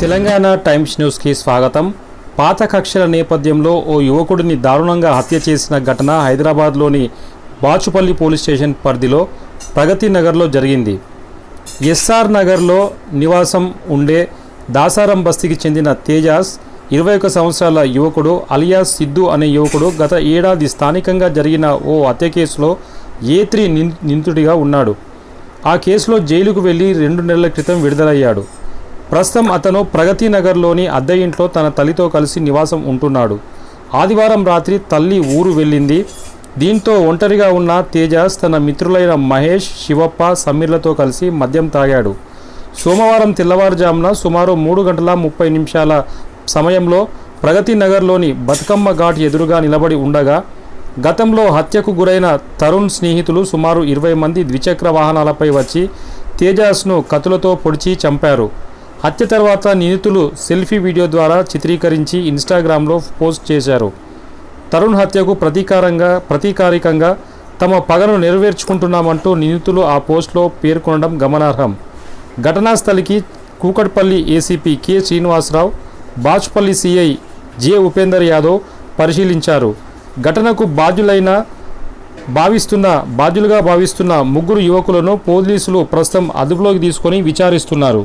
Telangana times న్యూస్కి స్వాగతం. పాత కక్షల నేపథ్యంలో ఓ యువకుడిని దారుణంగా హత్య చేసిన ఘటన హైదరాబాద్లోని బాచుపల్లి పోలీస్ స్టేషన్ పరిధిలో ప్రగతి నగర్లో జరిగింది. ఎస్ఆర్ నగర్లో నివాసం ఉండే దాసారం బస్తీకి చెందిన తేజాస్ ఇరవై ఒక సంవత్సరాల యువకుడు అలియాస్ సిద్ధు అనే యువకుడు గత ఏడాది స్థానికంగా జరిగిన ఓ హత్య కేసులో ఏ త్రీ నిందితుడిగా ఉన్నాడు. ఆ కేసులో జైలుకు వెళ్ళి రెండు నెలల క్రితం విడుదలయ్యాడు. ప్రస్తుతం అతను ప్రగతి నగర్లోని అద్దె ఇంట్లో తన తల్లితో కలిసి నివాసం ఉంటున్నాడు. ఆదివారం రాత్రి తల్లి ఊరు వెళ్ళింది. దీంతో ఒంటరిగా ఉన్న తేజాస్ తన మిత్రులైన మహేష్ శివప్ప సమీర్లతో కలిసి మద్యం తాగాడు. సోమవారం తెల్లవారుజామున సుమారు మూడు గంటల ముప్పై నిమిషాల సమయంలో ప్రగతి నగర్లోని బతుకమ్మ ఘాట్ ఎదురుగా నిలబడి ఉండగా గతంలో హత్యకు గురైన తరుణ్ స్నేహితులు సుమారు ఇరవై మంది ద్విచక్ర వాహనాలపై వచ్చి తేజాస్ను కత్తులతో పొడిచి చంపారు. హత్య తర్వాత నిందితులు సెల్ఫీ వీడియో ద్వారా చిత్రీకరించి ఇన్స్టాగ్రామ్లో పోస్ట్ చేశారు. తరుణ్ హత్యకు ప్రతీకారంగా ప్రతీకారికంగా తమ పగను నెరవేర్చుకుంటున్నామంటూ నిందితులు ఆ పోస్ట్లో పేర్కొనడం గమనార్హం. ఘటనా స్థలికి Kukatpally A C P K Srinivasarao Bachupally C I J Upender Yadav పరిశీలించారు. ఘటనకు బాధ్యులైన భావిస్తున్న బాధ్యులుగా భావిస్తున్న ముగ్గురు యువకులను పోలీసులు ప్రస్తుతం అదుపులోకి తీసుకొని విచారిస్తున్నారు.